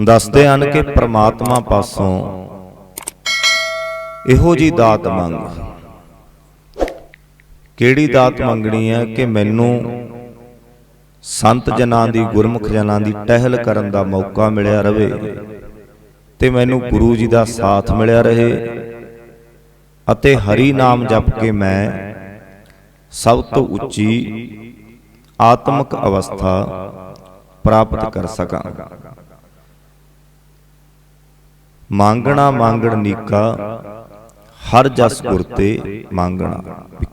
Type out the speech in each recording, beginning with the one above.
ਦੱਸਦੇ ਹਨ ਕਿ ਪ੍ਰਮਾਤਮਾ ਪਾਸੋਂ ਇਹੋ ਜੀ ਦਾਤ ਮੰਗ। ਕਿਹੜੀ ਦਾਤ ਮੰਗਣੀ ਹੈ ਕਿ ਮੈਨੂੰ ਸੰਤ ਜਨਾਂ ਦੀ, ਗੁਰਮੁਖ ਜਨਾਂ ਦੀ ਟਹਿਲ ਕਰਨ ਦਾ ਮੌਕਾ ਮਿਲਿਆ ਰਹੇ ਤੇ ਮੈਨੂੰ ਗੁਰੂ ਜੀ ਦਾ ਸਾਥ ਮਿਲਿਆ ਰਹੇ ਅਤੇ ਹਰੀ ਨਾਮ ਜਪ ਕੇ ਮੈਂ ਸਭ ਤੋਂ ਉੱਚੀ ਆਤਮਿਕ ਅਵਸਥਾ ਪ੍ਰਾਪਤ ਕਰ ਸਕਾਂ। ਮੰਗਣਾ ਮੰਗਣ ਨੀਕਾ, ਹਰ ਜਸ ਗੁਰ ਤੇ ਮੰਗਣਾ।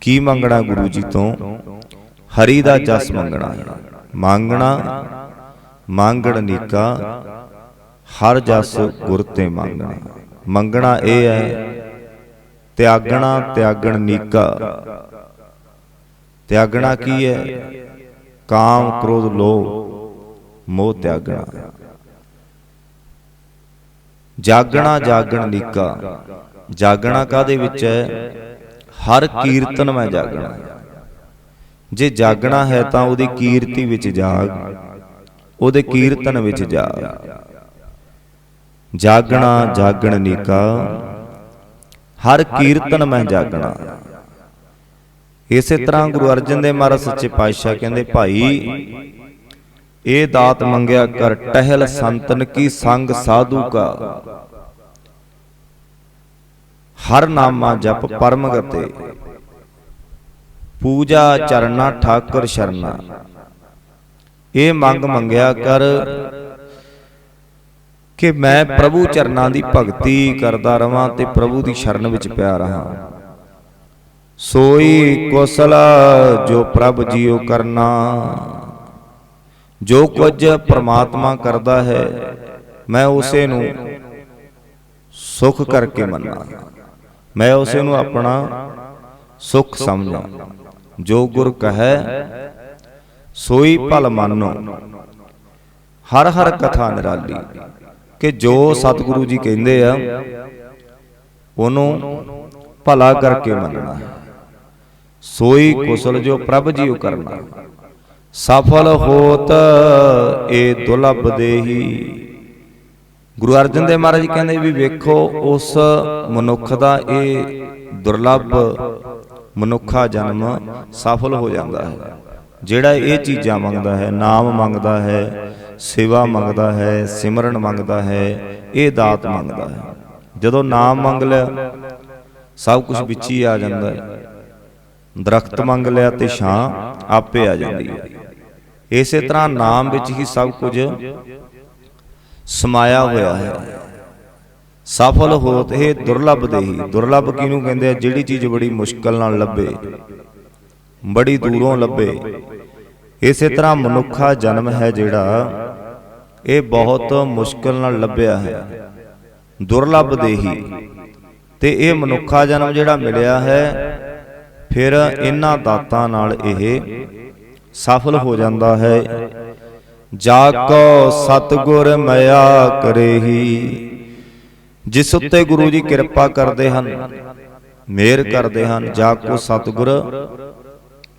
ਕੀ ਮੰਗਣਾ ਗੁਰੂ ਜੀ ਤੋਂ? ਹਰੀ ਦਾ ਜਸ ਮੰਗਣਾ। ਹੈ ਮੰਗਣਾ, ਮੰਗਣ ਨੀਕਾ, ਹਰ ਜਸ ਗੁਰ ਤੇ ਮੰਗਣਾ। ਮੰਗਣਾ ਇਹ ਹੈ, ਤਿਆਗਣਾ, ਤਿਆਗਣ ਨੀਕਾ। ਤਿਆਗਣਾ ਕੀ ਹੈ? ਕਾਮ, ਕ੍ਰੋਧ, ਲੋਭ, ਮੋਹ ਤਿਆਗਣਾ। ਜਾਗਣਾ ਜਾਗਣ ਨੀਕਾ। ਜਾਗਣਾ ਕਾਦੇ ਵਿੱਚ ਹੈ? ਹਰ ਕੀਰਤਨ ਮੈਂ ਜਾਗਣਾ। ਜੇ ਜਾਗਣਾ ਹੈ ਤਾਂ ਉਹਦੀ ਕੀਰਤੀ ਵਿੱਚ ਜਾਗ। ਉਹਦੇ ਕੀਰਤਨ ਵਿੱਚ ਜਾਗ। ਜਾਗਣਾ ਜਾਗਣ ਨੀਕਾ। ਹਰ ਕੀਰਤਨ ਮੈਂ ਜਾਗਣਾ। ਇਸੇ ਤਰ੍ਹਾਂ ਗੁਰੂ ਅਰਜਨ ਦੇਵ ਮਹਾਰਾਜ ਸੱਚੇ ਪਾਤਸ਼ਾਹ ਕਹਿੰਦੇ ਭਾਈ ਇਹ ਦਾਤ ਮੰਗਿਆ ਕਰ, ਟਹਿਲ ਸੰਤਨ ਕੀ ਸੰਗ ਸਾਧੂ ਕਾ। ਹਰ ਨਾਮਾ ਜਪ ਪਰਮ ਗਤੇ ਪੂਜਾ ਚਰਨਾ ਠਾਕੁਰ ਸ਼ਰਨਾ। ਇਹ ਮੰਗ ਮੰਗਿਆ ਕਰ ਕਿ ਮੈਂ ਪ੍ਰਭੂ ਚਰਨਾਂ ਦੀ ਭਗਤੀ ਕਰਦਾ ਰਵਾਂ ਤੇ ਪ੍ਰਭੂ ਦੀ ਸ਼ਰਨ ਵਿੱਚ ਪਿਆ ਰਹਾ। ਸੋਈ ਕੁਸਲ ਜੋ ਪ੍ਰਭ ਜੀਉ ਕਰਨਾ। ਜੋ ਕੁਝ ਪ੍ਰਮਾਤਮਾ ਕਰਦਾ ਹੈ, ਮੈਂ ਉਸੇ ਨੂੰ ਸੁਖ ਕਰਕੇ ਮੰਨਾਂ। ਮੈਂ ਉਸੇ ਨੂੰ ਆਪਣਾ ਸੁਖ ਸਮਝਾਂ। ਜੋ ਗੁਰ ਕਹੈ, ਸੋਈ ਭਲ ਮੰਨੋ। ਹਰ ਹਰ ਕਥਾ ਨਿਰਾਲੀ। ਕਿ ਜੋ ਸਤਿਗੁਰੂ ਜੀ ਕਹਿੰਦੇ ਆ, ਉਹਨੂੰ ਭਲਾ ਕਰਕੇ ਮੰਨਣਾ ਹੈ। ਸੋਈ ਕੁਸਲ ਜੋ ਪ੍ਰਭ ਜੀਉ ਕਰਨਾ ਸਫਲ ਹੋਤ ਇਹ ਦੁਲਭ ਦੇਹੀ। ਗੁਰੂ ਅਰਜਨ ਦੇਵ ਮਹਾਰਾਜ ਕਹਿੰਦੇ ਵੀ ਵੇਖੋ, ਉਸ ਮਨੁੱਖ ਦਾ ਇਹ ਦੁਰਲਭ ਮਨੁੱਖਾ ਜਨਮ ਸਫਲ ਹੋ ਜਾਂਦਾ ਹੈ। ਜਿਹੜਾ ਇਹ ਚੀਜ਼ਾਂ ਮੰਗਦਾ ਹੈ, ਨਾਮ ਮੰਗਦਾ ਹੈ, ਸੇਵਾ ਮੰਗਦਾ ਹੈ, ਸਿਮਰਨ ਮੰਗਦਾ ਹੈ, ਇਹ ਦਾਤ ਮੰਗਦਾ ਹੈ। ਜਦੋਂ ਨਾਮ ਮੰਗ ਲਿਆ, ਸਭ ਕੁਝ ਵਿੱਚ ਹੀ ਆ ਜਾਂਦਾ ਹੈ। ਦਰਖਤ ਮੰਗ ਲਿਆ ਤੇ ਛਾਂ ਆਪੇ ਆ ਜਾਂਦੀ ਹੈ। ਇਸੇ ਤਰ੍ਹਾਂ ਨਾਮ ਵਿੱਚ ਹੀ ਸਭ ਕੁਝ ਸਮਾਇਆ ਹੋਇਆ ਹੈ। ਸਫਲ ਹੋਤ ਇਹ ਦੁਰਲਭ ਦੇਹੀ। ਦੁਰਲਭ ਕਿਹਨੂੰ ਕਹਿੰਦੇ ਆ? ਜਿਹੜੀ ਚੀਜ਼ ਬੜੀ ਮੁਸ਼ਕਲ ਨਾਲ ਲੱਭੇ। ਬੜੀ ਦੂਰੋਂ ਲੱਭੇ। ਇਸੇ ਤਰ੍ਹਾਂ ਮਨੁੱਖਾ ਜਨਮ ਹੈ ਜਿਹੜਾ ਇਹ ਬਹੁਤ ਮੁਸ਼ਕਲ ਨਾਲ ਲੱਭਿਆ ਹੈ। ਦੁਰਲਭ ਦੇਹੀ। ਤੇ ਇਹ ਮਨੁੱਖਾ ਜਨਮ ਜਿਹੜਾ ਮਿਲਿਆ ਹੈ ਫਿਰ ਇਹਨਾਂ ਦਾਤਾਂ ਨਾਲ ਇਹ ਸਫਲ ਹੋ ਜਾਂਦਾ ਹੈ। ਜਾ ਕੋ ਸਤਗੁਰ ਮਿਆ ਕਰੇਹੀ। ਜਿਸ ਉੱਤੇ ਗੁਰੂ ਜੀ ਕਿਰਪਾ ਕਰਦੇ ਹਨ ਮਿਹਰ ਕਰਦੇ ਹਨ। ਜਾ ਕੋ ਸਤਗੁਰ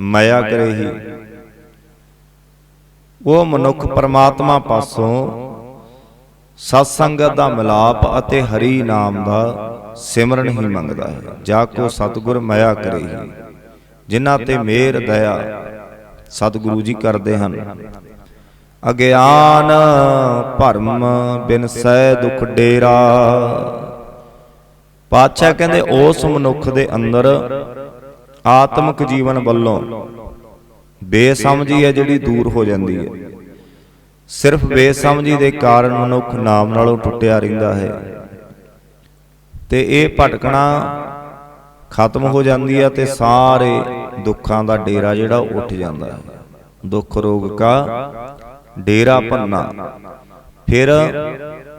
ਮਿਆ ਕਰੇਹੀ। ਉਹ ਮਨੁੱਖ ਪਰਮਾਤਮਾ ਪਾਸੋਂ ਸਤ ਸੰਗਤ ਦਾ ਮਿਲਾਪ ਅਤੇ ਹਰੀ ਨਾਮ ਦਾ ਸਿਮਰਨ ਹੀ ਮੰਗਦਾ ਹੈ। ਜਾ ਕੋ ਸਤਗੁਰ ਮਿਆ ਕਰੇਹੀ। ਜਿਨ੍ਹਾਂ ਤੇ ਮਿਹਰ ਦਇਆ ਸਤਿਗੁਰੂ ਜੀ ਕਰਦੇ ਹਨ। ਅਗਿਆਨ ਭਰਮ ਬਿਨ ਸਹਿ ਦੁਖ ਡੇਰਾ। ਪਾਤਸ਼ਾਹ ਕਹਿੰਦੇ ਉਸ ਮਨੁੱਖ ਦੇ ਅੰਦਰ ਆਤਮਿਕ ਜੀਵਨ ਵੱਲੋਂ ਬੇਸਮਝੀ ਹੈ ਜਿਹੜੀ ਦੂਰ ਹੋ ਜਾਂਦੀ ਹੈ। ਸਿਰਫ ਬੇਸਮਝੀ ਦੇ ਕਾਰਨ ਮਨੁੱਖ ਨਾਮ ਨਾਲੋਂ ਟੁੱਟਿਆ ਰਹਿੰਦਾ ਹੈ। ਤੇ ਇਹ ਭਟਕਣਾ ਖਤਮ ਹੋ ਜਾਂਦੀ ਹੈ ਤੇ ਸਾਰੇ ਦੁੱਖਾਂ ਦਾ ਡੇਰਾ ਜਿਹੜਾ ਉੱਠ ਜਾਂਦਾ ਹੈ। ਦੁੱਖ ਰੋਗ ਕਾ ਡੇਰਾ ਭੰਨਾ। ਫਿਰ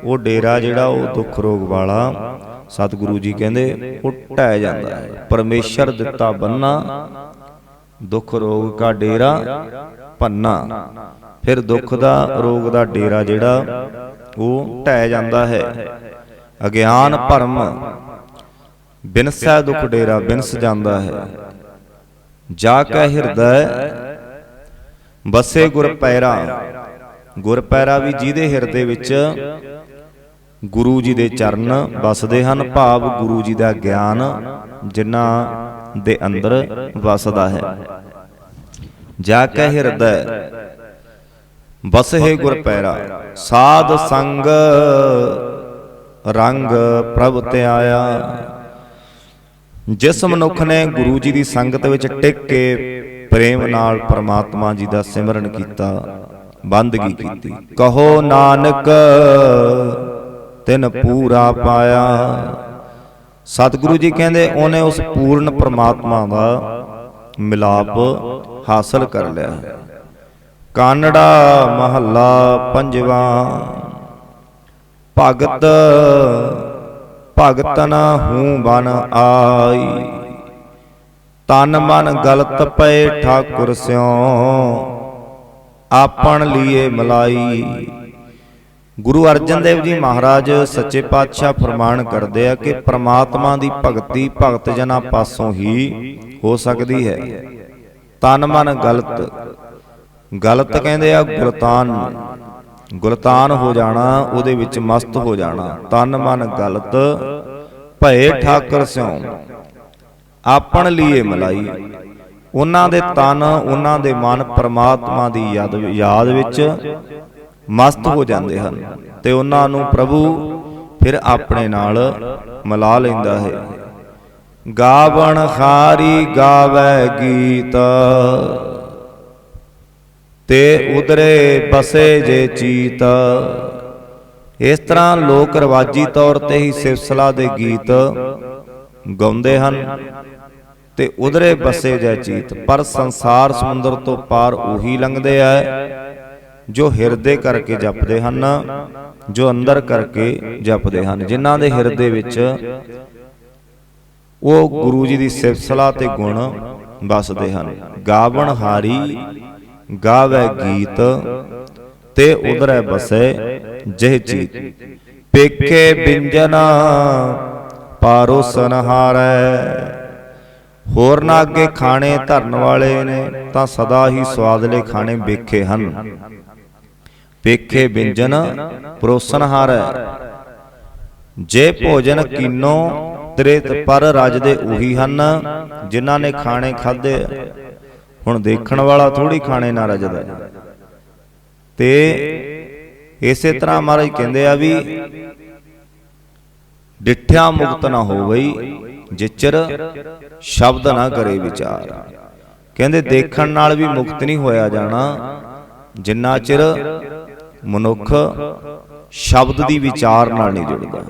ਉਹ ਡੇਰਾ ਜਿਹੜਾ ਉਹ ਦੁੱਖ ਰੋਗ ਵਾਲਾ ਸਤਿਗੁਰੂ ਜੀ ਕਹਿੰਦੇ ਉਹ ਢਹਿ ਜਾਂਦਾ ਹੈ। ਪਰਮੇਸ਼ਰ ਦਿੱਤਾ ਬੰਨਾ, ਦੁੱਖ ਰੋਗ ਕਾ ਡੇਰਾ ਭੰਨਾ। ਫਿਰ ਦੁੱਖ ਦਾ ਰੋਗ ਦਾ ਡੇਰਾ ਜਿਹੜਾ ਉਹ ਢਹਿ ਜਾਂਦਾ ਹੈ। ਅਗਿਆਨ ਭਰਮ, ਬਿਨਸੈ ਦੁਖ ਡੇਰਾ, ਬਿਨਸ ਜਾਂਦਾ ਹੈ। ਜਾ ਕੈ ਹਿਰਦੈ ਬਸੇ ਗੁਰ ਪੈਰਾ। ਗੁਰ ਪੈਰਾ ਵੀ ਜਿਹਦੇ ਹਿਰਦੇ ਵਿੱਚ ਗੁਰੂ ਜੀ ਦੇ ਚਰਨ ਵਸਦੇ ਹਨ ਭਾਵ ਗੁਰੂ ਜੀ ਦਾ ਗਿਆਨ ਜਿਨ੍ਹਾਂ ਦੇ ਅੰਦਰ ਵਸਦਾ ਹੈ। ਜਾ ਕੇ ਹਿਰਦੈ ਬਸਹਿ ਗੁਰ ਪੈਰਾ। ਸਾਧ ਸੰਗ ਰੰਗ ਪ੍ਰਭ ਤੇ ਆਇਆ ਜਿਸ ਮਨੁੱਖ ਨੇ ਗੁਰੂ ਜੀ ਦੀ ਸੰਗਤ ਵਿੱਚ ਟਿਕ ਕੇ ਪ੍ਰੇਮ ਨਾਲ ਪਰਮਾਤਮਾ ਜੀ ਦਾ ਸਿਮਰਨ ਕੀਤਾ, ਬੰਦਗੀ ਕੀਤੀ। ਕਹੋ ਨਾਨਕ, ਤਿਨ ਪੂਰਾ ਪਾਇਆ। ਸਤਿਗੁਰੂ ਜੀ ਕਹਿੰਦੇ, ਉਹਨੇ ਉਸ ਪੂਰਨ ਪਰਮਾਤਮਾ ਦਾ ਮਿਲਾਪ ਹਾਸਲ ਕਰ ਲਿਆ। ਕਾਨੜਾ ਮਹੱਲਾ ਪੰਜਵਾ। ਭਗਤ ਭਗਤਨ ਹੂੰ ਬਨ ਆਈ। ਤਨ ਮਨ ਗਲਤ ਪਏ ਠਾਕੁਰ ਸਿਓ, ਆਪਣ ਲੀਏ ਮਲਾਈ। ਗੁਰੂ ਅਰਜਨ ਦੇਵ ਜੀ ਮਹਾਰਾਜ ਸੱਚੇ ਪਾਤਸ਼ਾਹ ਫਰਮਾਨ ਕਰਦੇ ਆ ਕਿ ਪ੍ਰਮਾਤਮਾ ਦੀ ਭਗਤੀ ਭਗਤ ਜਨਾਂ ਪਾਸੋਂ ਹੀ ਹੋ ਸਕਦੀ ਹੈ। ਤਨ ਮਨ ਗਲਤ ਗਲਤ ਕਹਿੰਦੇ ਆ ਗੁਰਤਾਨ। ਨੂੰ। ਗੁਲਤਾਨ ਹੋ ਜਾਣਾ, ਉਹਦੇ ਵਿੱਚ ਮਸਤ ਹੋ ਜਾਣਾ। ਤਨ ਮਨ ਗਲਤ, ਭਏ ਠਾਕਰ ਸਿਉ। ਆਪਣ ਲੀਏ ਮਲਾਈ। ਉਹਨਾਂ ਦੇ ਤਨ, ਉਹਨਾਂ ਦੇ ਮਨ ਪਰਮਾਤਮਾ ਦੀ ਯਾਦ ਯਾਦ ਵਿੱਚ ਮਸਤ ਹੋ ਜਾਂਦੇ ਹਨ ਤੇ ਉਹਨਾਂ ਨੂੰ ਪ੍ਰਭੂ ਫਿਰ ਆਪਣੇ ਨਾਲ ਮਿਲਾ ਲੈਂਦਾ ਹੈ। ਗਾਵਣ ਖਾਰੀ ਗਾਵੇ ਗੀਤ। ਤੇ ਉਦਰੇ ਬਸੇ ਜੇ ਚੀਤ। ਇਸ ਤਰ੍ਹਾਂ ਲੋਕ ਰਵਾਜੀ ਤੌਰ ਤੇ ਹੀ ਸਿਵਸਲਾ ਦੇ ਗੀਤ ਗਾਉਂਦੇ ਹਨ ਤੇ ਉਦਰੇ ਬਸੇ ਜੇ ਚੀਤ। ਪਰ ਸੰਸਾਰ ਸਮੁੰਦਰ ਤੋਂ ਪਾਰ ਉਹੀ ਲੰਘਦੇ ਆ, ਜੋ ਹਿਰਦੇ ਕਰਕੇ ਜਪਦੇ ਹਨ, ਜੋ ਅੰਦਰ ਕਰਕੇ ਜਪਦੇ ਹਨ। ਜਿਨ੍ਹਾਂ ਦੇ ਹਿਰਦੇ ਵਿੱਚ ਉਹ ਗੁਰੂ ਜੀ ਦੀ ਸਿਫਤਸਲਾ ਤੇ ਗੁਣ ਵਸਦੇ ਹਨ। ਗਾਵਣ ਹਾਰੀ ਗਾਵੇ ਗੀਤ ਤੇ ਉਦਰੈ ਬਸੈ ਜਹ ਚੀਤ। ਪੇਖੇ ਬਿੰਜਨਾ ਪਾਰੋ ਸੰਹਾਰੈ। ਹੋਰ ਨਾ ਅੱਗੇ ਖਾਣੇ ਧਰਨ ਵਾਲੇ ਨੇ ਤਾਂ ਸਦਾ ਹੀ ਸਵਾਦਲੇ ਖਾਣੇ ਵੇਖੇ ਹਨ। ਪੇਖੇ ਬਿੰਜਨ ਪਰੋਸਨਹਾਰੈ ਜੇ ਭੋਜਨ ਕੀਨੋ ਤ੍ਰਿਤ ਪਰ ਰਜਦੇ ਉਹੀ ਹਨ ਜਿਨ੍ਹਾਂ ਨੇ ਖਾਣੇ ਖਾਦੇ ਹੁਣ ਦੇਖਣ ਵਾਲਾ ਥੋੜੀ ਖਾਣੇ ਨਾਲ ਰਜਦਾ ਤੇ ਇਸੇ ਤਰ੍ਹਾਂ ਮਹਾਰਾਜ ਕਹਿੰਦੇ ਆ ਵੀ ਡਿੱਠਿਆ ਮੁਕਤ ਨਾ ਹੋਵਈ, ਜਿਚਰ ਸ਼ਬਦ ਨਾ ਕਰੇ ਵਿਚਾਰ। ਕਹਿੰਦੇ ਦੇਖਣ ਨਾਲ ਵੀ ਮੁਕਤ ਨਹੀਂ ਹੋਇਆ ਜਾਣਾ, ਜਿੰਨਾ ਚਿਰ ਮਨੁੱਖ ਸ਼ਬਦ ਦੀ ਵਿਚਾਰ ਨਾਲ ਨਹੀਂ ਜੁੜਦਾ।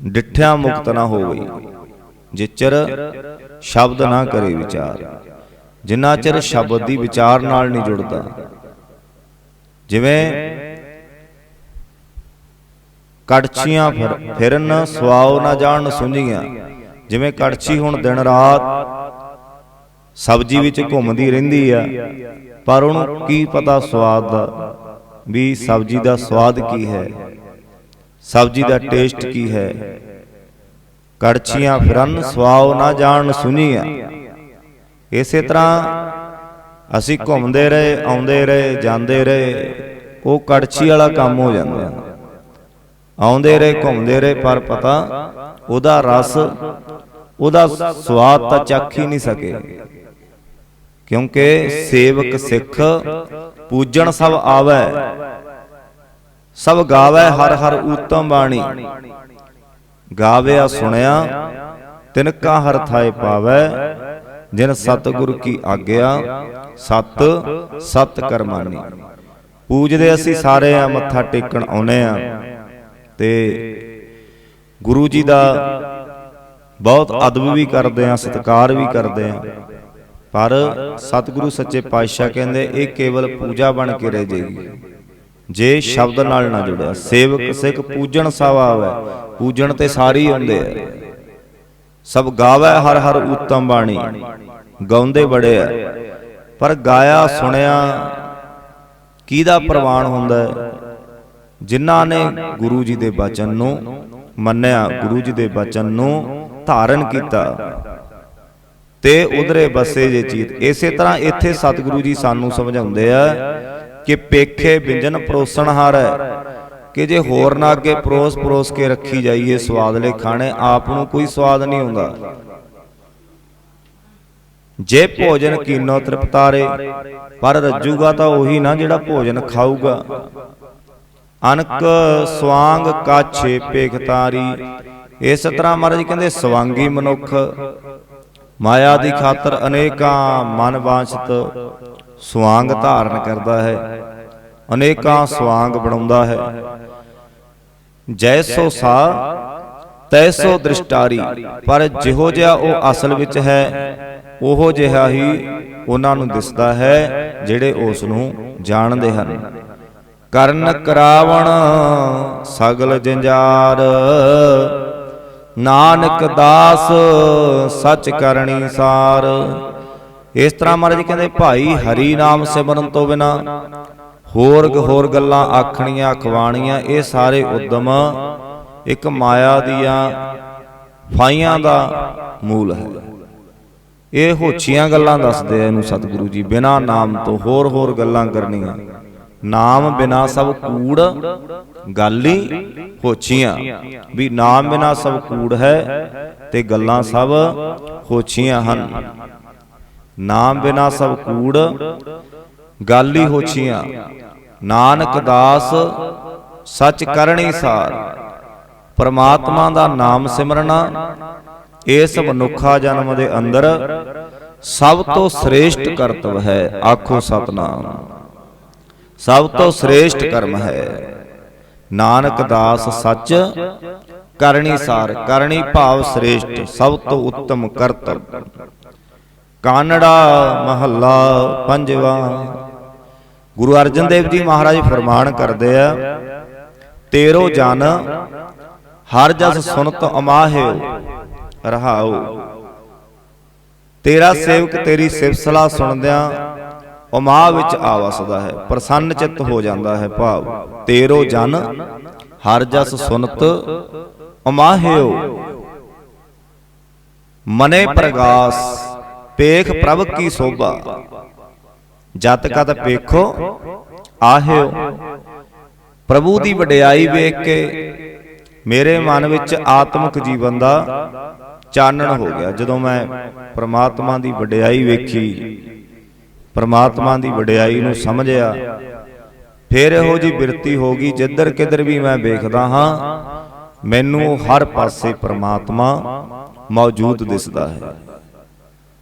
ਡਿੱਠਿਆ ਮੁਕਤ ਨਾ ਹੋਵੇ ਜਿਚਰ ਸ਼ਬਦ ਨਾ ਕਰੇ ਵਿਚਾਰ। ਜਿੰਨਾ ਚਿਰ ਸ਼ਬਦ ਦੀ ਵਿਚਾਰ ਨਾਲ ਨਹੀਂ ਜੁੜਦਾ। ਜਿਵੇਂ ਕੜਛੀਆਂ ਫਿਰ- ਫਿਰਨ ਸਵਾਉ ਨਾ ਜਾਣ ਸੁੰਝੀਆਂ। ਜਿਵੇਂ ਕੜਛੀ ਹੁਣ ਦਿਨ ਰਾਤ ਸਬਜ਼ੀ ਵਿੱਚ ਘੁੰਮਦੀ ਰਹਿੰਦੀ ਆ। ਪਰ ਉਹਨੂੰ ਕੀ ਪਤਾ ਸਵਾਦ ਦਾ? ਵੀ ਸਬਜ਼ੀ ਦਾ ਸਵਾਦ ਕੀ ਹੈ? ਸਬਜ਼ੀ ਦਾ ਟੇਸਟ ਕੀ ਹੈ? ਕੜਛੀਆਂ ਫਿਰਨ ਸਵਾਉ ਨਾ ਜਾਣ ਸੁਣੀਆਂ ਇਸੇ ਤਰ੍ਹਾਂ ਅਸੀਂ ਘੁੰਮਦੇ ਰਹੇ, ਆਉਂਦੇ ਰਹੇ, ਜਾਂਦੇ ਰਹੇ, ਉਹ ਕੜਛੀ ਵਾਲਾ ਕੰਮ ਹੋ ਜਾਂਦਾ। ਆਉਂਦੇ ਰਹੇ, ਘੁੰਮਦੇ ਰਹੇ, ਪਰ ਪਤਾ ਉਹਦਾ ਰਸ, ਉਹਦਾ ਸਵਾਦ ਤਾਂ ਚੱਖ ਹੀ ਨਹੀਂ ਸਕੇ। ਕਿਉਂਕਿ ਸੇਵਕ ਸਿੱਖ ਪੂਜਣ ਸਭ ਆਵੈ, ਸਭ ਗਾਵੇ ਹਰ ਹਰ ਊਤਮ ਬਾਣੀ। ਗਾਵਿਆ ਸੁਣਿਆ ਤਿਨਕਾ ਹਰ ਥਾਏ ਪਾਵੈ ਜਿਨ ਸਤਿਗੁਰ ਕੀ ਆਗਿਆ, ਸਤ ਸਤ ਕਰਮਾਨੀ। ਪੂਜਦੇ ਅਸੀਂ ਸਾਰੇ ਆ, ਮੱਥਾ ਟੇਕਣ ਆਉਨੇ ਆ। ਤੇ ਗੁਰੂ ਜੀ ਦਾ ਬਹੁਤ ਅਦਬ ਵੀ ਕਰਦੇ ਆ, ਸਤਿਕਾਰ ਵੀ ਕਰਦੇ ਆ। ਪਰ ਸਤਿਗੁਰੂ ਸੱਚੇ ਪਾਤਸ਼ਾਹ ਕਹਿੰਦੇ, ਇਹ ਕੇਵਲ ਪੂਜਾ ਬਣ ਕੇ ਰਹਿ ਜਾਏਗੀ। ਜੇ ਸ਼ਬਦ ਨਾਲ ਨਾ ਜੁੜਿਆ, ਸੇਵਕ ਸਿੱਖ ਪੂਜਣ ਸਵਾ ਆਵੇ ਪੂਜਣ ਤੇ ਸਾਰੀ ਹੁੰਦੇ ਆ। ਸਭ ਗਾਵੇ ਹਰ ਹਰ ਉਤਮ ਬਾਣੀ। ਗਾਉਂਦੇ ਬੜੇ ਆ ਪਰ ਗਾਇਆ ਸੁਣਿਆ ਕਿਹਦਾ ਪ੍ਰਵਾਨ ਹੁੰਦਾ ਹੈ ਜਿਨ੍ਹਾਂ ਨੇ ਗੁਰੂ ਜੀ ਦੇ ਬਚਨ ਨੂੰ ਮੰਨਿਆ, ਗੁਰੂ ਜੀ ਦੇ ਬਚਨ ਨੂੰ ਧਾਰਨ ਕੀਤਾ, ਤੇ ਉਧਰੇ ਬਸੇ ਜੇ ਚੀਤ। ਇਸੇ ਤਰ੍ਹਾਂ ਇੱਥੇ ਸਤਿਗੁਰੂ ਜੀ ਸਾਨੂੰ ਸਮਝਾਉਂਦੇ ਆ ਕਿ ਪੇਖੇ ਵਿੰਜਨ ਪਰੋਸਣ ਹੈ ਕਿ ਜੇ ਹੋਰ ਨਾ ਅੱਗੇ ਪਰੋਸ ਪਰੋਸ ਕੇ ਰੱਖੀ ਜਾਈਏ ਸਵਾਦਲੇ ਖਾਣੇ ਆਪ ਨੂੰ ਕੋਈ ਸਵਾਦ ਨਹੀਂ ਹੁੰਦਾ। ਜੇ ਭੋਜਨ ਕੀਨੋ ਤ੍ਰਿਪਤਾਰੇ ਪਰ ਰੱਜੂਗਾ ਤਾਂ ਉਹੀ ਨਾ ਜਿਹੜਾ ਭੋਜਨ ਖਾਊਗਾ। ਅਨਕ ਸਵਾਂਗ ਕਾਛੇ ਪੇਖਤਾਰੀ ਇਸ ਤਰ੍ਹਾਂ ਮਹਾਰਾਜ ਕਹਿੰਦੇ ਸਵਾਂਗੀ ਮਨੁੱਖ। ਮਾਇਆ ਦੀ ਖਾਤਰ ਅਨੇਕਾਂ ਮਨ ਵਾਂਛਤ ਸਵਾਂਗ ਧਾਰਨ ਕਰਦਾ ਹੈ। ਅਨੇਕਾਂ ਸਵਾਂਗ ਬਣਾਉਂਦਾ ਹੈ। ਜੈਸੋ ਸਾ ਤੈਸੋ ਦ੍ਰਿਸ਼ਟਾਰੀ। ਪਰ ਜਿਹੋ ਜਿਹਾ ਉਹ ਅਸਲ ਵਿੱਚ ਹੈ ਉਹੋ ਜਿਹਾ ਹੀ ਉਹਨਾਂ ਨੂੰ ਦਿਸਦਾ ਹੈ ਜਿਹੜੇ ਉਸ ਨੂੰ ਜਾਣਦੇ ਹਨ। ਕਰਨ ਕਰਾਵਣ ਸਗਲ ਜੰਜਾਰ ਨਾਨਕ ਦਾਸ ਸਚ ਕਰਨੀ ਸਾਰ। ਇਸ ਤਰ੍ਹਾਂ ਮਹਾਰਾਜ ਕਹਿੰਦੇ ਭਾਈ ਹਰੀ ਨਾਮ ਸਿਮਰਨ ਤੋਂ ਬਿਨਾ ਹੋਰ ਹੋਰ ਗੱਲਾਂ ਆਖਣੀਆਂ ਖਵਾਣੀਆਂ ਇਹ ਸਾਰੇ ਉਦਮ ਇੱਕ ਮਾਇਆ ਦੀਆਂ ਫਾਈਆਂ ਦਾ ਮੂਲ ਹੈ। ਇਹ ਹੋਛੀਆਂ ਗੱਲਾਂ ਦੱਸਦੇ ਇਹਨੂੰ ਸਤਿਗੁਰੂ ਜੀ ਬਿਨਾ ਨਾਮ ਤੋਂ ਹੋਰ ਹੋਰ ਗੱਲਾਂ ਕਰਨੀਆਂ। ਨਾਮ ਬਿਨਾ ਸਭ ਕੂੜ ਗੱਲ ਹੀ ਹੋਛੀਆਂ। ਵੀ ਨਾਮ ਬਿਨਾ ਸਭ ਕੂੜ ਹੈ ਤੇ ਗੱਲਾਂ ਸਭ ਹੋਛੀਆਂ ਹਨ। ਨਾਮ ਬਿਨਾ ਸਭ ਕੂੜ ਗੱਲ ਹੀ ਹੋਛੀਆਂ ਨਾਨਕ ਦਾਸ ਸੱਚ ਕਰਨੀ ਸਾਰ। ਪਰਮਾਤਮਾ ਦਾ ਨਾਮ ਸਿਮਰਨਾ। ਇਸ ਮਨੁੱਖਾ ਜਨਮ ਦੇ ਅੰਦਰ ਸਭ ਤੋਂ ਸ੍ਰੇਸ਼ਟ ਕਰਤਵ ਹੈ। ਆਖੋ ਸਤਨਾਮ। ਸਭ ਤੋਂ ਸ੍ਰੇਸ਼ਟ ਕਰਮ ਹੈ। ਨਾਨਕ ਦਾਸ ਸੱਚ ਕਰਨੀ ਸਾਰ। ਕਰਨੀ ਭਾਵ ਸ੍ਰੇਸ਼ਟ। ਸਭ ਤੋਂ ਉੱਤਮ ਕਰਤਵ। ਕਾਨੜਾ ਮਹੱਲਾ ਪੰਜਵਾ। ਗੁਰੂ ਅਰਜਨ ਦੇਵ ਜੀ ਮਹਾਰਾਜ ਫਰਮਾਨ ਕਰਦੇ ਆ, ਤੇਰੋ ਜਨ, ਹਰ ਜਸ ਸੁਨਤ ਅਮਾਹਿਓ ਰਹਾਓ ਤੇਰਾ ਸੇਵਕ ਤੇਰੀ ਸਿਫਤਸਲਾ ਸੁਣਦਿਆਂ ਉਮਾ ਵਿੱਚ ਆ ਵਸਦਾ ਹੈ, ਪ੍ਰਸੰਨ ਚਿੱਤ ਹੋ ਜਾਂਦਾ ਹੈ ਭਾਵ। ਤੇਰੋ ਜਨ, ਹਰ ਜਸ ਸੁਨਤ ਅਮਾਹਿਓ ਮਨੇ ਪ੍ਰਗਾਸ ਪੇਖ ਪ੍ਰਭ ਕੀ ਸੋਭਾ। ਜਤ ਕਤ ਪੇਖੋ ਆਹਿਓ ਪ੍ਰਭੂ ਦੀ ਵਡਿਆਈ ਵੇਖ ਕੇ ਮੇਰੇ ਮਨ ਵਿੱਚ ਆਤਮਿਕ ਜੀਵਨ ਦਾ ਚਾਨਣ ਹੋ ਗਿਆ। ਜਦੋਂ ਮੈਂ ਪ੍ਰਮਾਤਮਾ ਦੀ ਵਡਿਆਈ ਵੇਖੀ ਪ੍ਰਮਾਤਮਾ ਦੀ ਵਡਿਆਈ ਨੂੰ ਸਮਝਿਆ। ਫਿਰ ਇਹੋ ਜੀ ਬਿਰਤੀ ਹੋ ਗਈ ਜਿੱਧਰ ਕਿੱਧਰ ਵੀ ਮੈਂ ਵੇਖਦਾ ਹਾਂ ਮੈਨੂੰ ਹਰ ਪਾਸੇ ਪ੍ਰਮਾਤਮਾ ਮੌਜੂਦ ਦਿਸਦਾ ਹੈ।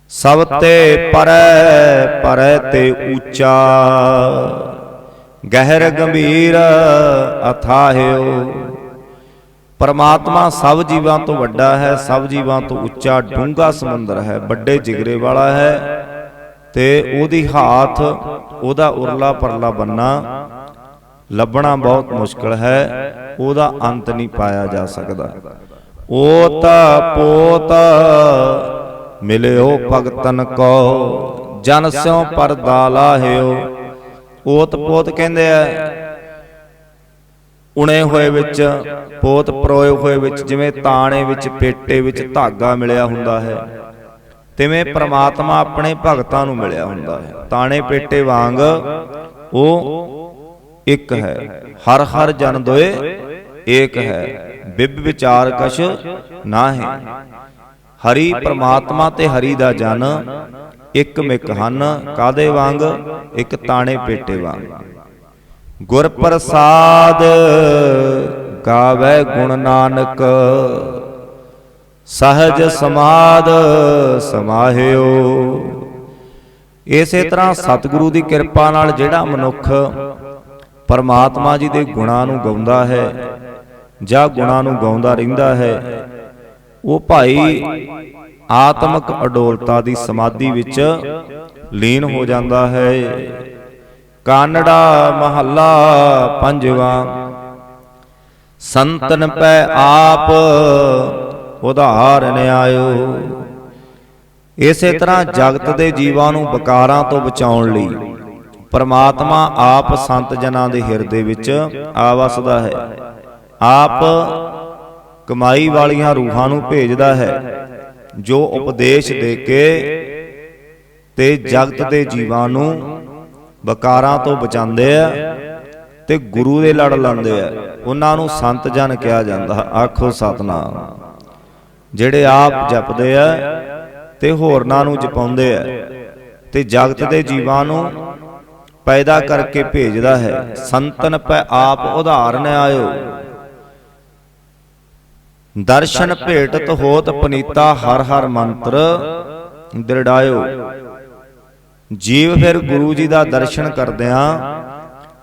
ਸਭ ਤੇ ਪਰੈ ਪਰੈ ਤੇ ਉੱਚਾ। ਗਹਿਰ ਗੰਭੀਰ ਅਥਾਹਿਓ। ਪਰਮਾਤਮਾ ਸਭ ਜੀਵਾਂ ਤੋਂ ਵੱਡਾ ਹੈ ਸਭ ਜੀਵਾਂ ਤੋਂ ਉੱਚਾ ਡੂੰਘਾ ਸਮੁੰਦਰ ਹੈ ਵੱਡੇ ਜਿਗਰੇ ਵਾਲਾ ਹੈ। ਤੇ ਉਹਦੀ ਹਾਥ ਉਹਦਾ ਉਰਲਾ ਪਰਲਾ ਬੰਨਾ। ਲੱਭਣਾ ਬਹੁਤ ਮੁਸ਼ਕਲ ਹੈ ਉਹਦਾ ਅੰਤ ਨਹੀਂ ਪਾਇਆ ਜਾ ਸਕਦਾ। ਓਤ ਪੋਤ ਮਿਲਿਓ ਭਗਤਨ ਕੋ ਜਨ ਸਿਉ ਪਰਦਾ ਲਾਹਿਓ। ਓਤ ਪੋਤ ਕਹਿੰਦੇ ਆ ਉਣੇ ਹੋਏ ਵਿੱਚ ਪੋਤ ਪਰੋਏ ਹੋਏ ਵਿੱਚ ਜਿਵੇਂ ਤਾਣੇ ਵਿੱਚ ਪੇਟੇ ਵਿੱਚ ਧਾਗਾ ਮਿਲਿਆ ਹੁੰਦਾ ਹੈ। ਤਿਵੇਂ ਪ੍ਰਮਾਤਮਾ ਆਪਣੇ ਭਗਤਾਂ ਨੂੰ ਮਿਲਿਆ ਹੁੰਦਾ ਹੈ। ਤਾਣੇ ਪੇਟੇ ਵਾਂਗ ਉਹ ਇੱਕ ਹੈ। ਹਰ ਹਰ ਜਨ ਦੋਏ ਏਕ ਹੈ। ਬਿਬ ਵਿਚਾਰ ਕਛ ਨਾਹੀ। ਹਰੀ ਪ੍ਰਮਾਤਮਾ ਤੇ ਹਰੀ ਦਾ ਜਨ ਇੱਕ ਮਿਕ ਹਨ, ਕਾਦੇ ਵਾਂਗ? ਇੱਕ ਤਾਣੇ ਪੇਟੇ ਵਾਂਗ। ਗੁਰ ਪ੍ਰਸਾਦ ਗਾਵੇ ਗੁਣ ਨਾਨਕ, ਸਹਜ ਸਮਾਦ ਸਮਾਹਿਓ। ਇਸੇ ਤਰ੍ਹਾਂ ਸਤਿਗੁਰੂ ਦੀ ਕਿਰਪਾ ਨਾਲ ਜਿਹੜਾ ਮਨੁੱਖ ਪਰਮਾਤਮਾ ਜੀ ਦੇ ਗੁਣਾਂ ਨੂੰ ਗਾਉਂਦਾ ਹੈ ਜਾਂ ਗੁਣਾਂ ਨੂੰ ਗਾਉਂਦਾ ਰਹਿੰਦਾ ਹੈ ਉਹ ਭਾਈ ਆਤਮਿਕ ਅਡੋਲਤਾ ਦੀ ਸਮਾਧੀ ਵਿੱਚ ਲੀਨ ਹੋ ਜਾਂਦਾ ਹੈ। ਕਾਨੜਾ ਮਹੱਲਾ ਪੰਜਵਾ। ਸੰਤਨ ਪੈ ਆਪ ਉਧਾਰਨ ਆਇਓ ਇਸੇ ਤਰ੍ਹਾਂ ਜਗਤ ਦੇ ਜੀਵਾਂ ਨੂੰ ਵਿਕਾਰਾਂ ਤੋਂ ਬਚਾਉਣ ਲਈ ਪਰਮਾਤਮਾ ਆਪ ਸੰਤ ਜਨਾਂ ਦੇ ਹਿਰਦੇ ਵਿੱਚ ਆ ਵਸਦਾ ਹੈ। ਆਪ ਕਮਾਈ ਵਾਲੀਆਂ ਰੂਹਾਂ ਨੂੰ ਭੇਜਦਾ ਹੈ ਜੋ ਉਪਦੇਸ਼ ਦੇ ਕੇ ਤੇ ਜਗਤ ਦੇ ਜੀਵਾਂ ਨੂੰ ਵਿਕਾਰਾਂ ਤੋਂ ਬਚਾਉਂਦੇ ਆ ਤੇ ਗੁਰੂ ਦੇ ਲੜ ਲਾਉਂਦੇ ਆ। ਉਹਨਾਂ ਨੂੰ ਸੰਤ ਜਨ ਕਿਹਾ ਜਾਂਦਾ ਆਖੋ ਸਤਨਾਮ। ਜਿਹੜੇ ਆਪ ਜਪਦੇ ਆ ਤੇ ਹੋਰਨਾਂ ਨੂੰ ਜਪਾਉਂਦੇ ਆ। ਤੇ ਜਗਤ ਦੇ ਜੀਵਾਂ ਨੂੰ ਪੈਦਾ ਕਰਕੇ ਭੇਜਦਾ ਹੈ। ਸੰਤਨ ਪੈ ਆਪ ਉਦਾਹਰਨ ਆਇਓ। ਦਰਸ਼ਨ ਭੇਟਤ ਹੋਤ ਪਨੀਤਾ ਹਰ ਹਰ ਮੰਤਰ ਦ੍ਰਿੜਾਇਓ ਜੀਵ ਫਿਰ ਗੁਰੂ ਜੀ ਦਾ ਦਰਸ਼ਨ ਕਰਦਿਆਂ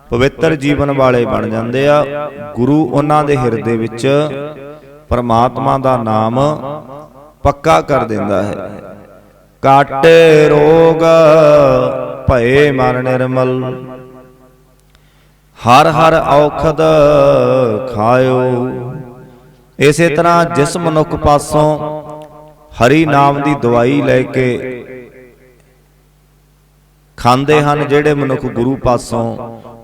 ਪਵਿੱਤਰ ਜੀਵਨ ਵਾਲੇ ਬਣ ਜਾਂਦੇ ਆ। ਗੁਰੂ ਉਹਨਾਂ ਦੇ ਹਿਰਦੇ ਵਿੱਚ ਪਰਮਾਤਮਾ ਦਾ ਨਾਮ ਪੱਕਾ ਕਰ ਦਿੰਦਾ ਹੈ। ਕਾਟੇ ਰੋਗ ਭਏ ਮਨ ਨਿਰਮਲ। ਹਰ ਹਰ ਔਖਦ ਖਾਇਓ। ਇਸੇ ਤਰ੍ਹਾਂ ਜਿਸ ਮਨੁੱਖ ਪਾਸੋਂ ਹਰੀ ਨਾਮ ਦੀ ਦਵਾਈ ਲੈ ਕੇ ਖਾਂਦੇ ਹਨ ਜਿਹੜੇ ਮਨੁੱਖ ਗੁਰੂ ਪਾਸੋਂ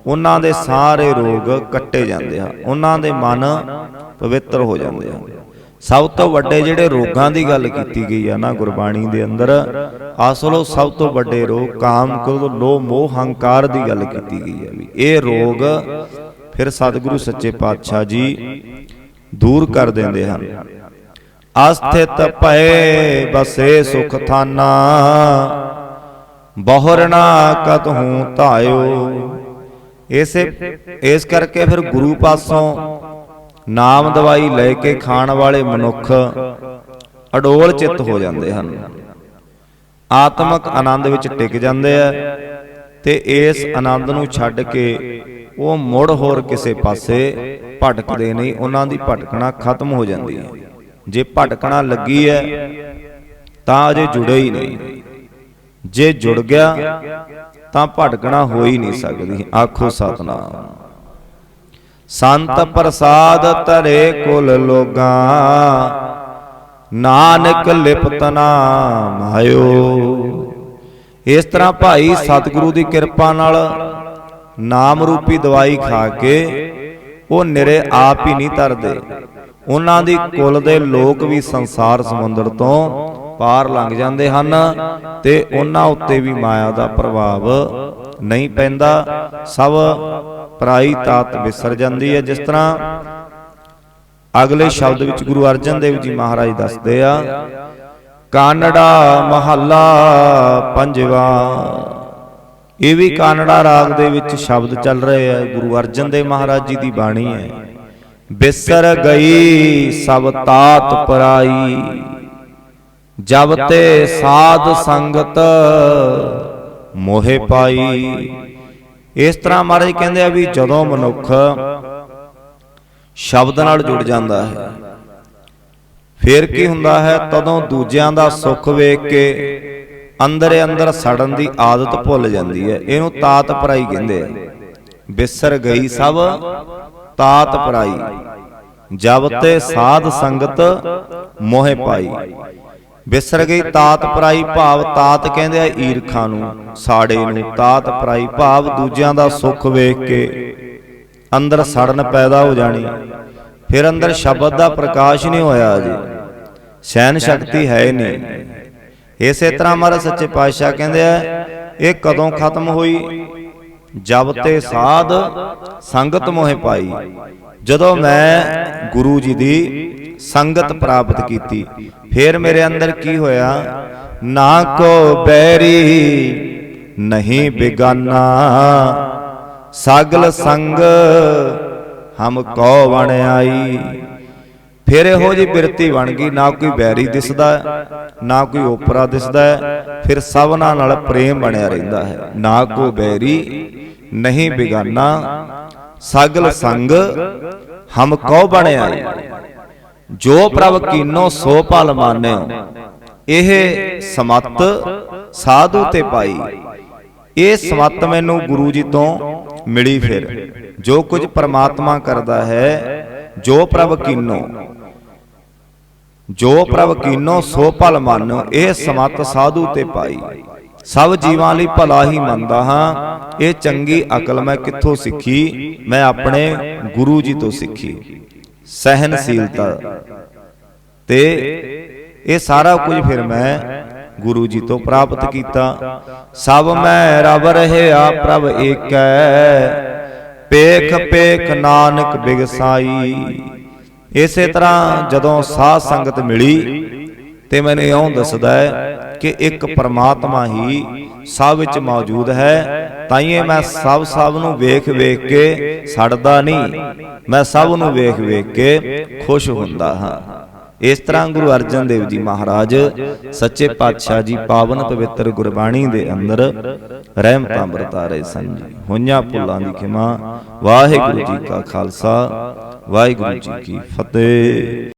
ਉਹਨਾਂ ਦੇ ਸਾਰੇ ਰੋਗ ਕੱਟੇ ਜਾਂਦੇ ਹਨ ਉਹਨਾਂ ਦੇ ਮਨ ਪਵਿੱਤਰ ਹੋ ਜਾਂਦੇ ਹਨ। ਸਭ ਤੋਂ ਵੱਡੇ ਜਿਹੜੇ ਰੋਗਾਂ ਦੀ ਗੱਲ ਕੀਤੀ ਗਈ ਆ ਨਾ ਗੁਰਬਾਣੀ ਦੇ ਅੰਦਰ ਅਸਲੋਂ ਸਭ ਤੋਂ ਵੱਡੇ ਰੋਗ ਕਾਮ ਕ੍ਰੋਧ ਲੋਭ ਮੋਹ ਹੰਕਾਰ ਦੀ ਗੱਲ ਕੀਤੀ ਗਈ ਹੈ ਵੀ। ਇਹ ਰੋਗ ਫਿਰ ਸਤਿਗੁਰੂ ਸੱਚੇ ਪਾਤਸ਼ਾਹ ਜੀ ਦੂਰ ਕਰ ਦਿੰਦੇ ਹਨ। ਅਸਥਿਤ ਭਏ ਬਸੇ ਸੁਖ ਥਾਨਾ ਬਹੁਰਣਾ ਕਤਹੂ ਧਾਇਓ। ਇਸੇ ਇਸ ਕਰਕੇ ਫਿਰ ਗੁਰੂ ਪਾਸੋਂ ਨਾਮ ਦਵਾਈ ਲੈ ਕੇ ਖਾਣ ਵਾਲੇ ਮਨੁੱਖ ਅਡੋਲ ਚਿੱਤ ਹੋ ਜਾਂਦੇ ਹਨ। ਆਤਮਿਕ ਆਨੰਦ ਵਿੱਚ ਟਿਕ ਜਾਂਦੇ ਆ ਤੇ ਇਸ ਆਨੰਦ ਨੂੰ ਛੱਡ ਕੇ ਉਹ ਮੁੜ ਹੋਰ ਕਿਸੇ ਪਾਸੇ ਭਟਕਦੇ ਨਹੀਂ ਉਹਨਾਂ ਦੀ ਭਟਕਣਾ ਖਤਮ ਹੋ ਜਾਂਦੀ ਹੈ। ਜੇ ਭਟਕਣਾ ਲੱਗੀ ਹੈ, ਤਾਂ ਅਜੇ ਜੁੜੇ ਹੀ ਨਹੀਂ। ਜੇ ਜੁੜ ਗਿਆ, ਤਾਂ ਭਟਕਣਾ ਹੋ ਹੀ ਨਹੀਂ ਸਕਦੀ। ਆਖੋ ਸਤਨਾਮ। ਸੰਤ ਪ੍ਰਸਾਦ ਤਰੇ ਕੁਲ ਲੋਗਾ ਨਾਨਕ ਲਿਪਤ ਨਾਮ ਆਇਓ। ਇਸ ਤਰ੍ਹਾਂ ਭਾਈ ਸਤਿਗੁਰੂ ਦੀ ਕਿਰਪਾ ਨਾਲ ਨਾਮ ਰੂਪੀ ਦਵਾਈ ਖਾ ਕੇ ਉਹ ਨਿਰੇ ਆਪ ਹੀ ਨਹੀਂ ਤਰਦੇ ਉਹਨਾਂ ਦੀ ਕੁਲ ਦੇ ਲੋਕ ਵੀ ਸੰਸਾਰ ਸਮੁੰਦਰ ਤੋਂ ਪਾਰ ਲੰਘ ਜਾਂਦੇ ਹਨ ਤੇ ਉਹਨਾਂ ਉੱਤੇ ਵੀ ਮਾਇਆ ਦਾ ਪ੍ਰਭਾਵ ਨਹੀਂ ਪੈਂਦਾ। ਸਭ ਪਰਾਈ ਤਾਤ ਵਿਸਰ ਜਾਂਦੀ ਹੈ। ਜਿਸ ਤਰ੍ਹਾਂ ਅਗਲੇ ਸ਼ਬਦ ਵਿੱਚ ਗੁਰੂ ਅਰਜਨ ਦੇਵ ਜੀ ਮਹਾਰਾਜ ਦੱਸਦੇ ਆ, ਕਾਨੜਾ ਮਹੱਲਾ ਪੰਜਵਾ ਇਹ ਵੀ ਕਾਨੜਾ ਰਾਗ ਦੇ ਵਿੱਚ ਸ਼ਬਦ ਚੱਲ ਰਹੇ ਆ। ਗੁਰੂ ਅਰਜਨ ਦੇਵ ਮਹਾਰਾਜ ਜੀ ਦੀ ਬਾਣੀ ਹੈ। ਬਿਸਰ ਗਈ ਸਭ ਤਾਤ ਪਰਾਈ। ਜਬ ਤੇ ਸਾਧ ਸੰਗਤ ਮੋਹਿ ਪਾਈ। ਇਸ ਤਰ੍ਹਾਂ ਮਹਾਰਾਜ ਕਹਿੰਦੇ ਆ ਵੀ ਜਦੋਂ ਮਨੁੱਖ ਸ਼ਬਦ ਨਾਲ ਜੁੜ ਜਾਂਦਾ ਹੈ ਫਿਰ ਕੀ ਹੁੰਦਾ ਹੈ? ਤਦੋਂ ਦੂਜਿਆਂ ਦਾ ਸੁੱਖ ਵੇਖ ਕੇ ਅੰਦਰੇ ਅੰਦਰ ਸੜਨ ਦੀ ਆਦਤ ਭੁੱਲ ਜਾਂਦੀ ਹੈ। ਇਹਨੂੰ ਤਾਤ ਪਰਾਈ ਕਹਿੰਦੇ ਆ। ਬਿਸਰ ਗਈ ਸਭ, ਤਾਤ ਪਰਾਈ। ਜਬ ਤੇ ਸਾਧ ਸੰਗਤ ਮੋਹਿ ਪਾਈ। ਬਿਸਰ ਗਈ ਤਾਤ ਪਰਾਈ ਭਾਵ ਤਾਤ ਕਹਿੰਦੇ ਆ ਈਰਖਾ ਨੂੰ। ਸਾੜੇ ਨੂੰ ਤਾਤ ਪਰਾਈ ਭਾਵ ਦੂਜਿਆਂ ਦਾ ਸੁੱਖ ਵੇਖ ਕੇ ਅੰਦਰ ਸੜਨ ਪੈਦਾ ਹੋ ਜਾਣੀ। ਫਿਰ ਅੰਦਰ ਸ਼ਬਦ ਦਾ ਪ੍ਰਕਾਸ਼ ਨਹੀਂ ਹੋਇਆ ਅਜੇ। ਸਹਿਨ ਸ਼ਕਤੀ ਹੈ ਨਹੀਂ। ਇਸੇ ਤਰ੍ਹਾਂ ਮਹਾਰਾਜ ਸੱਚੇ ਪਾਤਸ਼ਾਹ ਕਹਿੰਦੇ ਆ ਇਹ ਕਦੋਂ ਖਤਮ ਹੋਈ? ਜਬ ਤੇ ਸਾਧ ਸੰਗਤ ਮੋਹਿ ਪਾਈ। ਜਦੋਂ ਮੈਂ ਗੁਰੂ ਜੀ ਦੀ ਸੰਗਤ ਪ੍ਰਾਪਤ ਕੀਤੀ। ਫਿਰ ਮੇਰੇ ਅੰਦਰ ਕੀ ਹੋਇਆ? ਨਾ ਕੋ ਬੈਰੀ ਨਹੀਂ ਬਿਗਾਨਾ। ਸਗਲ ਸੰਗ ਹਮ ਕੋ ਵਣ ਆਈ। ਫਿਰ ਇਹੋ ਜੀ ਬਿਰਤੀ ਬਣ ਗਈ ਨਾ ਕੋਈ ਬੈਰੀ ਦਿਸਦਾ ਨਾ ਕੋਈ ਓਪਰਾ ਦਿਸਦਾ ਫਿਰ ਸਭਨਾਂ ਨਾਲ ਪ੍ਰੇਮ ਬਣਿਆ ਰਹਿੰਦਾ ਹੈ। ਨਾ ਕੋ ਬੈਰੀ ਨਹੀਂ ਬਿਗਾਨਾ। ਸਗਲ ਸੰਗ ਹਮ ਕੋ ਬਣ ਆਈ ਜੋ ਪ੍ਰਭ ਕੀਨੋ ਸੋ ਭਲ ਮਾਨਿਓ। ਇਹ ਸਮਤ ਸਾਧੂ ਤੇ ਪਾਈ ਇਹ ਸਮਤ ਮੈਨੂੰ ਗੁਰੂ ਜੀ ਤੋਂ ਮਿਲੀ ਫਿਰ। ਜੋ ਕੁਝ ਪ੍ਰਮਾਤਮਾ ਕਰਦਾ ਹੈ ਜੋ ਪ੍ਰਭ ਕੀਨੋ। ਜੋ ਪ੍ਰਭ ਕੀਨੋ ਸੋ ਭਲ ਮੰਨੋ, ਇਹ ਸਮਤ ਸਾਧੂ ਤੇ ਪਾਈ। ਸਭ ਜੀਵਾਂ ਲਈ ਭਲਾ ਹੀ ਮੰਨਦਾ ਹਾਂ, ਇਹ ਚੰਗੀ ਅਕਲ ਮੈਂ ਕਿੱਥੋਂ ਸਿੱਖੀ? ਮੈਂ ਆਪਣੇ ਗੁਰੂ ਜੀ ਤੋਂ ਸਿੱਖੀ। ਸਹਿਨਸ਼ੀਲਤਾ। ਤੇ ਇਹ ਸਾਰਾ ਕੁਝ ਫਿਰ ਮੈਂ ਗੁਰੂ ਜੀ ਤੋਂ ਪ੍ਰਾਪਤ ਕੀਤਾ। ਸਭ ਮੈਂ ਰਬ ਰਹਿਆ ਪ੍ਰਭ ਏਕੈ। ਪੇਖ ਪੇਖ ਨਾਨਕ ਬਿਗਸਾਈ। ਇਸੇ ਤਰ੍ਹਾਂ ਜਦੋਂ ਸਾਧ ਸੰਗਤ ਮਿਲੀ ਤੇ ਮੈਨੂੰ ਇਉਂ ਦੱਸਦਾ ਹੈ ਕਿ ਇੱਕ ਪਰਮਾਤਮਾ ਹੀ ਸਭ ਵਿੱਚ ਮੌਜੂਦ ਹੈ। ਤਾਈਏ ਮੈਂ ਸਭ ਸਭ ਨੂੰ ਵੇਖ ਵੇਖ ਕੇ ਸੜਦਾ ਨਹੀਂ। ਮੈਂ ਸਭ ਨੂੰ ਵੇਖ ਵੇਖ ਕੇ ਖੁਸ਼ ਹੁੰਦਾ ਹਾਂ। ਇਸ ਤਰ੍ਹਾਂ ਗੁਰੂ ਅਰਜਨ ਦੇਵ ਜੀ ਮਹਾਰਾਜ ਸੱਚੇ ਪਾਤਸ਼ਾਹ ਜੀ ਪਾਵਨ ਪਵਿੱਤਰ ਗੁਰਬਾਣੀ ਦੇ ਅੰਦਰ ਰਹਿਮਤਾਂ ਵਰਤਾ ਰਹੇ ਸਨ ਜੀ। ਹੋਈਆਂ ਭੁੱਲਾਂ ਦੀ ਖਿਮਾ। ਵਾਹਿਗੁਰੂ ਜੀ ਕਾ ਖਾਲਸਾ, ਵਾਹਿਗੁਰੂ ਜੀ ਕੀ ਫਤਿਹ।